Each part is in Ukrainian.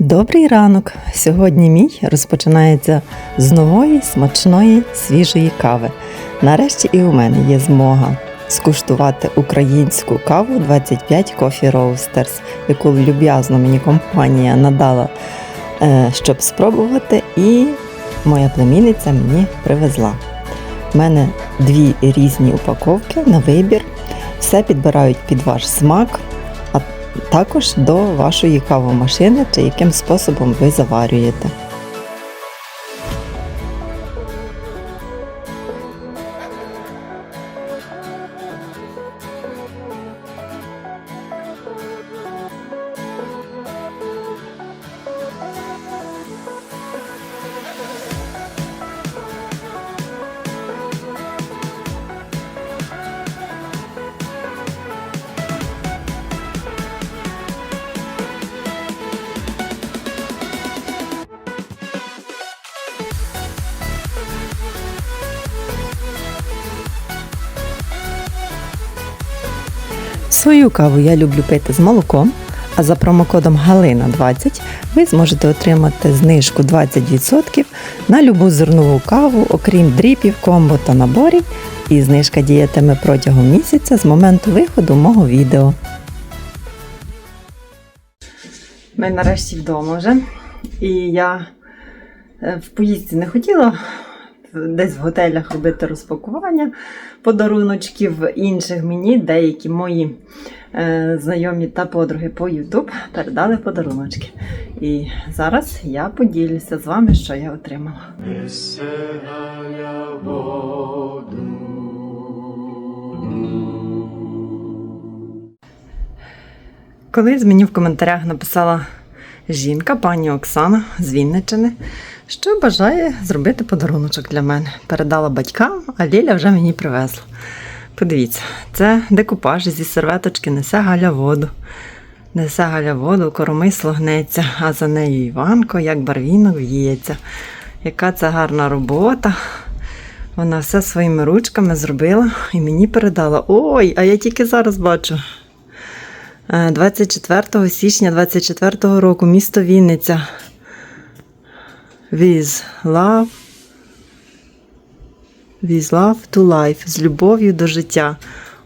Добрий ранок! Сьогодні мій розпочинається з нової смачної свіжої кави. Нарешті і у мене є змога скуштувати українську каву 25 Coffee Roasters, яку люб'язно мені компанія надала, е, щоб спробувати, і моя племінниця мені привезла. У мене дві різні упаковки на вибір. Все підбирають під ваш смак, також до вашої кавомашини чи яким способом ви заварюєте. Свою каву я люблю пити з молоком, а за промокодом Галина20 ви зможете отримати знижку 20% на любу зернову каву, окрім дріпів, комбо та наборів, і знижка діятиме протягом місяця з моменту виходу мого відео. Ми нарешті вдома вже. І я е, в поїздці не хотіла десь в готелях робити розпакування подаруночків інших мені, деякі мої е, знайомі та подруги по YouTube передали подаруночки. І зараз я поділюся з вами, що я отримала. Колись мені в коментарях написала жінка, пані Оксана з Вінничини, що бажає зробити подаруночок для мене. Передала батькам, а Ліля вже мені привезла. Подивіться, це декупаж зі серветочки несе Галя воду. Несе Галя воду, коромисло гнеться, а за нею Іванко, як барвінок в'ється. Яка це гарна робота. Вона все своїми ручками зробила і мені передала. Ой, а я тільки зараз бачу. Е, 24 січня 24 року, місто Вінниця. With love. With love to life. З любов'ю до життя.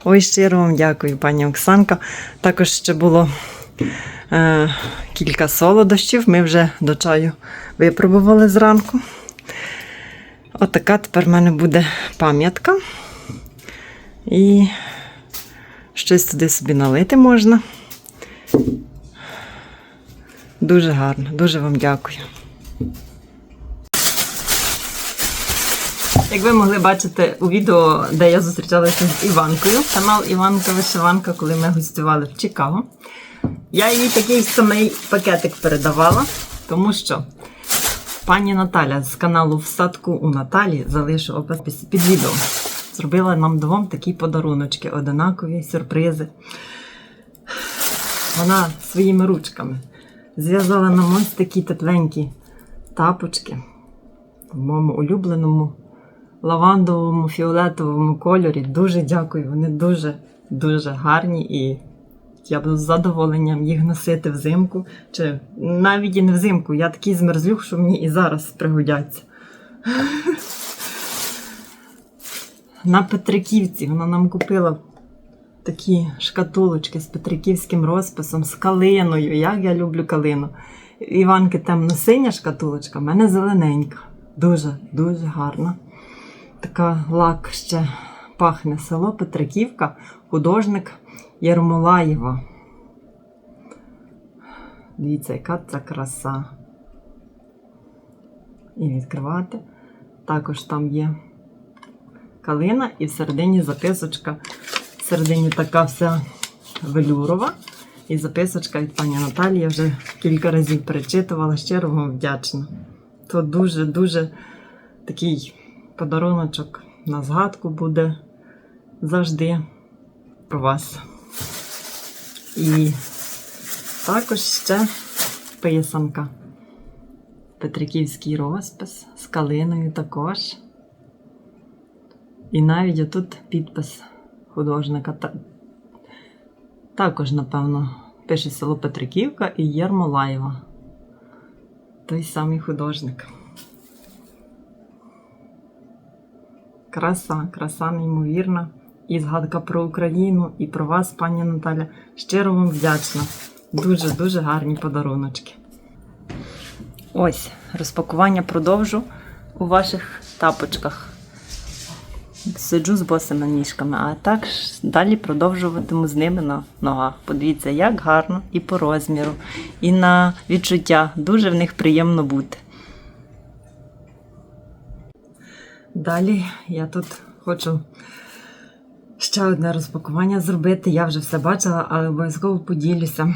Ой, щиро вам дякую, пані Оксанка. Також ще було е, кілька солодощів. Ми вже до чаю випробували зранку. Отака тепер в мене буде пам'ятка. І щось туди собі налити можна. Дуже гарно, дуже вам дякую. Як ви могли бачити у відео, де я зустрічалася з Іванкою, канал Іванка Вишиванка, коли ми гостювали в Чикаго. Я їй такий самий пакетик передавала, тому що пані Наталя з каналу В садку у Наталі залишу опис під відео. Зробила нам двом такі подаруночки, одинакові сюрпризи. Вона своїми ручками зв'язала нам ось такі тепленькі тапочки в моєму улюбленому лавандовому фіолетовому кольорі. Дуже дякую. Вони дуже дуже гарні і я буду з задоволенням їх носити взимку. Чи навіть і не взимку. Я такий змерзлюк, що мені і зараз пригодяться. На Петриківці вона нам купила такі шкатулочки з петриківським розписом, з калиною. Як я люблю калину. Іванки темно-синя шкатулочка, в мене зелененька. Дуже, дуже гарна. Така лак ще пахне село Петриківка, художник Єрмолаєва. Дивіться, яка це краса. І відкривати. Також там є калина і всередині записочка. Всередині така вся велюрова. І записочка від пані Наталії я вже кілька разів перечитувала, щиро вам вдячна. То дуже-дуже такий подаруночок на згадку буде завжди про вас. І також ще писанка. Петриківський розпис з калиною також. І навіть отут підпис художника. Також, напевно, пише село Петриківка і Єрмолаєва. той самий художник. Краса, краса неймовірна. І згадка про Україну, і про вас, пані Наталя. Щиро вам вдячна. Дуже-дуже гарні подаруночки. Ось, розпакування продовжу у ваших тапочках. Сиджу з босими ніжками, а так далі продовжуватиму з ними на ногах. Подивіться, як гарно і по розміру, і на відчуття. Дуже в них приємно бути. Далі я тут хочу ще одне розпакування зробити. Я вже все бачила, але обов'язково поділюся.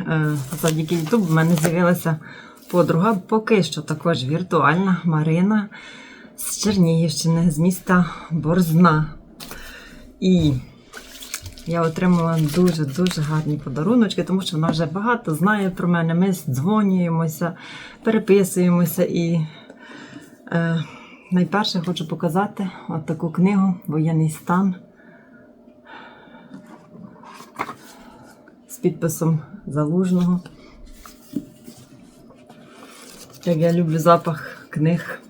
Е, Завдяки YouTube в мене з'явилася подруга, поки що також віртуальна Марина з Чернігівщини, з міста Борзна. І я отримала дуже-дуже гарні подаруночки, тому що вона вже багато знає про мене. Ми дзвонюємося, переписуємося і. Е, Найперше хочу показати от таку книгу Воєнний стан з підписом Залужного. Як я люблю запах книг,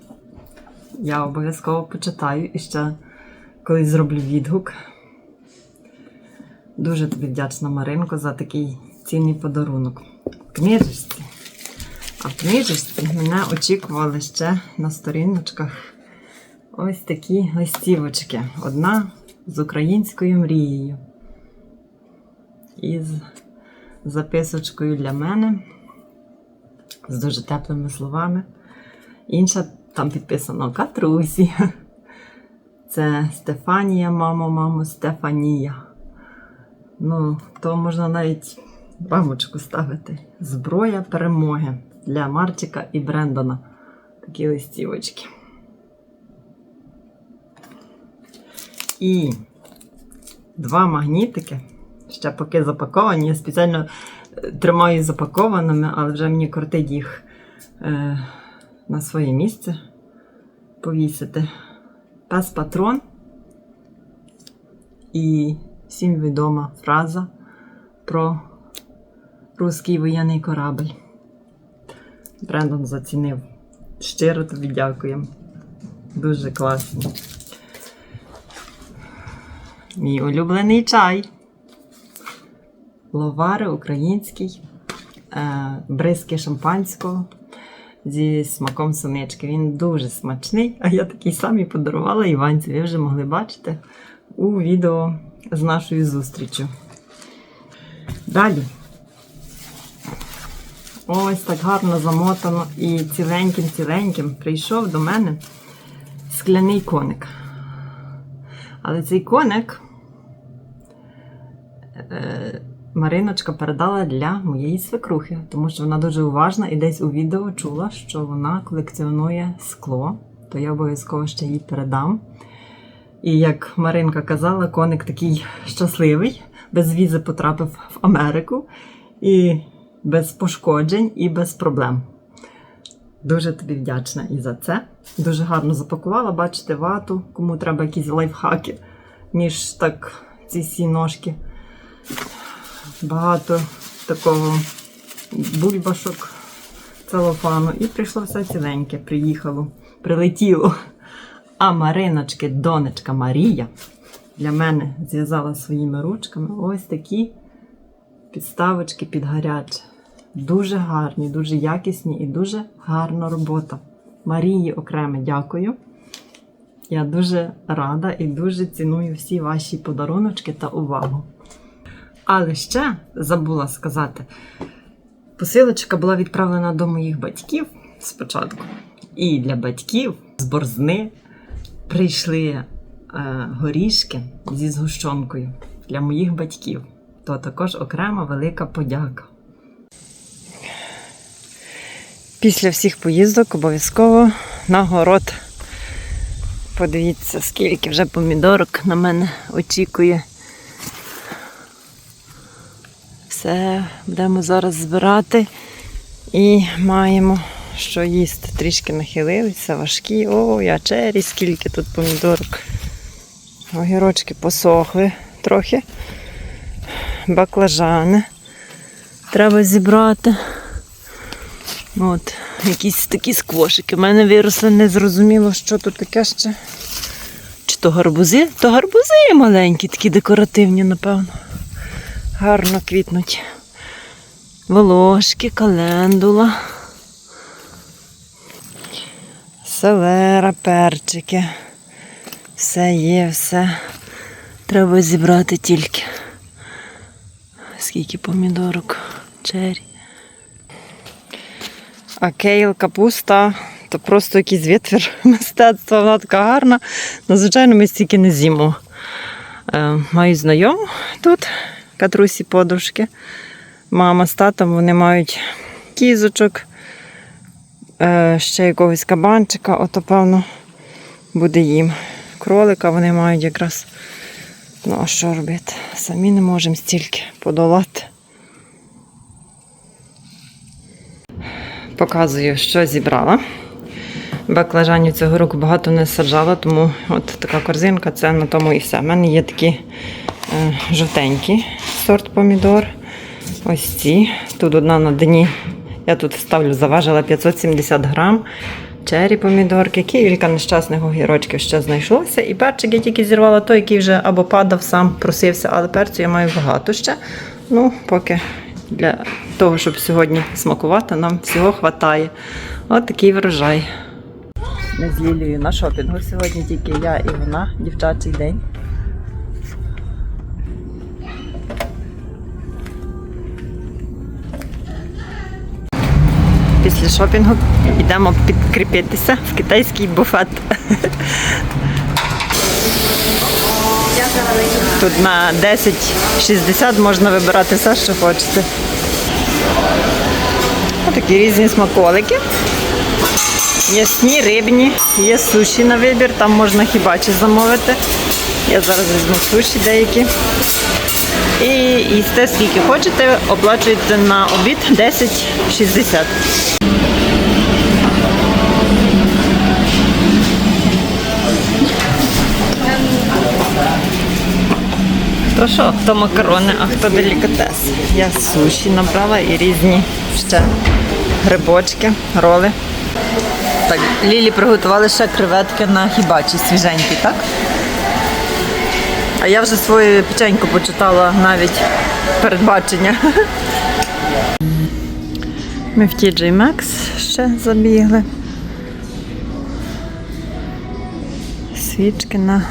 я обов'язково почитаю і ще колись зроблю відгук. Дуже тобі вдячна Маринко за такий цінний подарунок. Книжечці. Книжечці мене очікували ще на сторіночках ось такі листівочки. Одна з українською мрією. І з записочкою для мене, з дуже теплими словами. Інша там підписано Катрусі. Це Стефанія, мамо, мамо, Стефанія. Ну, то можна навіть рамочку ставити. Зброя перемоги для Марчика і Брендона. Такі листівочки. І два магнітики. Ще поки запаковані. Я спеціально е, тримаю запакованими, але вже мені кортить їх е, на своє місце повісити. Пес патрон. І всім відома фраза про русський воєнний корабль. Брендон зацінив. Щиро тобі дякуємо. Дуже класно. Мій улюблений чай. Ловари український, е, бризки шампанського зі смаком сонечки. Він дуже смачний, а я такий самий подарувала Іванці. Ви вже могли бачити у відео з нашою зустрічю. Далі. Ось так гарно замотано і ціленьким-ціленьким прийшов до мене скляний коник. Але цей коник е, Мариночка передала для моєї свекрухи, тому що вона дуже уважна і десь у відео чула, що вона колекціонує скло, то я обов'язково ще їй передам. І як Маринка казала, коник такий щасливий, без візи потрапив в Америку, і без пошкоджень, і без проблем. Дуже тобі вдячна і за це. Дуже гарно запакувала, бачите, вату, кому треба якісь лайфхаки, ніж так ці всі ножки. Багато такого бульбашок, целофану. І прийшло все ціленьке, приїхало, прилетіло. А Мариночки, донечка Марія, для мене зв'язала своїми ручками ось такі підставочки під гаряче. Дуже гарні, дуже якісні і дуже гарна робота. Марії окремо дякую. Я дуже рада і дуже ціную всі ваші подаруночки та увагу. Але ще забула сказати, посилочка була відправлена до моїх батьків спочатку. І для батьків з борзни прийшли е, горішки зі згущенкою для моїх батьків. То також окрема велика подяка. Після всіх поїздок обов'язково на город. Подивіться, скільки вже помідорок на мене очікує. Все будемо зараз збирати і маємо що їсти. Трішки нахилилися, важкі. О, я чері, скільки тут помідорок. Огірочки посохли трохи. Баклажани треба зібрати. От, якісь такі сквошики. У мене виросли незрозуміло, що тут таке ще. Чи то гарбузи? То гарбузи маленькі, такі декоративні, напевно. Гарно квітнуть. Волошки, календула. Селера, перчики. Все є, все. Треба зібрати тільки. Скільки помідорок, чері. А кейл, капуста то просто якийсь витвір мистецтва, вона така гарна. Ну, звичайно, ми стільки не з'їмо. Е, маю знайому тут, катрусі подружки. Мама з татом вони мають кізочок, е, ще якогось кабанчика, ото певно буде їм. Кролика вони мають якраз. Ну, а що робити? Самі не можемо стільки подолати. Показую, що зібрала. Баклажанів цього року багато не саджала, тому от така корзинка це на тому і все. У мене є такі е, жовтенькі сорт помідор. Ось ці. Тут одна на дні. Я тут ставлю, заважила 570 грам. Чері помідорки, кілька нещасних огірочків ще знайшлося. І перчик я тільки зірвала той, який вже або падав сам, просився, але перцю я маю багато ще. Ну, поки для того, щоб сьогодні смакувати, нам всього вистачає. От такий врожай. Ми з Лілією на шопінгу. Сьогодні тільки я і вона, дівчачий день. Після шопінгу йдемо підкріпитися в китайський буфет. Тут на 10,60 можна вибирати все, що хочете. Такі різні смаколики. Ясні, рибні, є суші на вибір, там можна хібачі замовити. Я зараз візьму суші деякі. І їсте скільки хочете, оплачуєте на обід 10,60. То що, хто макарони, а хто делікатес. Я суші набрала і різні ще грибочки, роли. Так, Лілі приготували ще креветки на хібачі свіженькі, так? А я вже свою печеньку почитала навіть передбачення. Ми в TJ Maxx ще забігли. Свічки на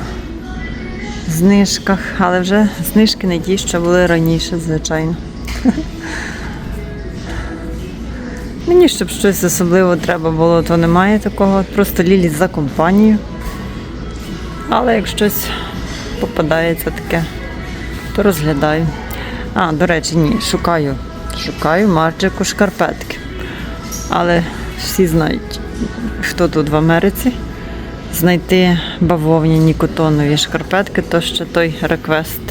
знижках, але вже знижки не ті, що були раніше, звичайно. Мені, щоб щось особливо треба було, то немає такого. Просто лілі за компанію. Але як щось попадається таке, то розглядаю. А, до речі, ні, шукаю. Шукаю марджику шкарпетки. Але всі знають, хто тут в Америці. Знайти бавовняні котонові шкарпетки, то ще той реквест.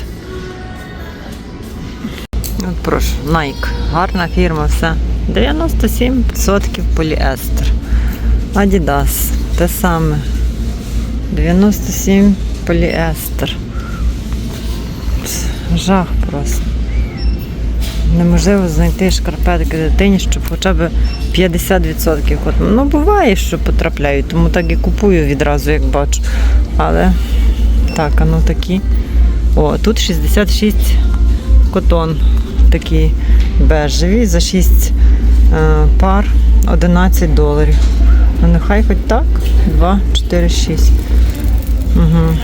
От прошу, Nike. Гарна фірма, все. 97% поліестер. Adidas. Те саме. 97 поліестер. Пс, Жах просто. Неможливо знайти шкарпетки дитині, щоб хоча б 50% котон. Ну, буває, що потрапляють, тому так і купую відразу, як бачу. Але так, а ну такі. О, тут 66 котон. Такі бежеві за 6 е, пар 11 доларів. Ну нехай хоч так. 2, 4, 6. Угу.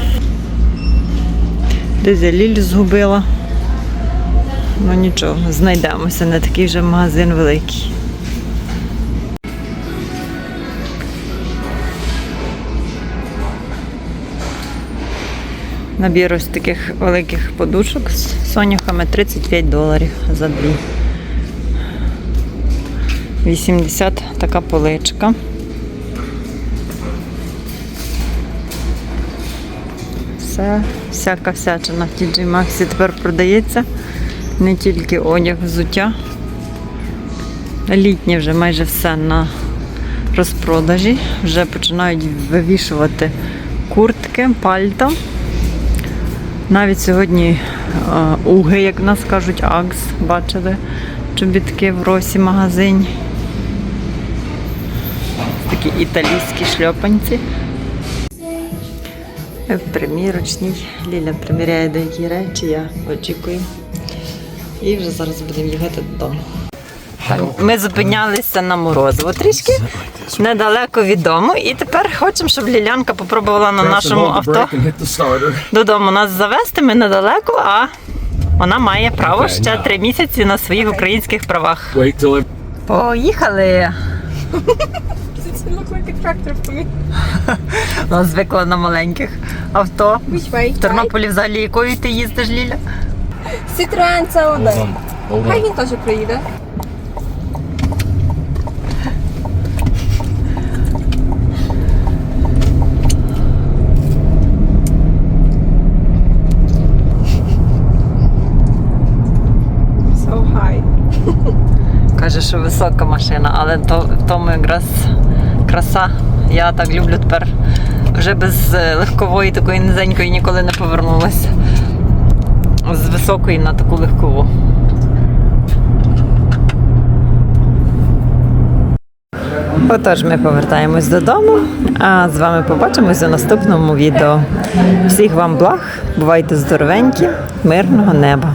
Десь я ліль згубила. Ну нічого, знайдемося, не такий вже магазин великий. Набір ось таких великих подушок з соняхами 35 доларів за дві. 80 така поличка. Все, всяка всячина в TJ Maxx тепер продається. Не тільки одяг, взуття. Літнє вже майже все на розпродажі. Вже починають вивішувати куртки, пальто. Навіть сьогодні е, уги, як нас кажуть, Агс, бачили чобітки в Росі магазині. Такі італійські шльопанці. В примірочній. Ліля приміряє деякі речі, я очікую. І вже зараз будемо їхати додому. Так, ми зупинялися на морозиво трішки недалеко від дому, і тепер хочемо, щоб Лілянка попробувала на нашому авто додому нас завести. Ми недалеко, а вона має право ще три місяці на своїх українських правах. Поїхали! Вона звикла на маленьких авто. В Тернополі взагалі якою ти їздиш, Ліля? Citroen on. Hold Хай він теж приїде. So high. Каже, що висока машина, але то, в тому якраз краса. Я так люблю тепер. Вже без е, легкової такої низенької ніколи не повернулася. З високої на таку легкову. Отож, ми повертаємось додому, а з вами побачимось у наступному відео. Всіх вам благ, бувайте здоровенькі, мирного неба!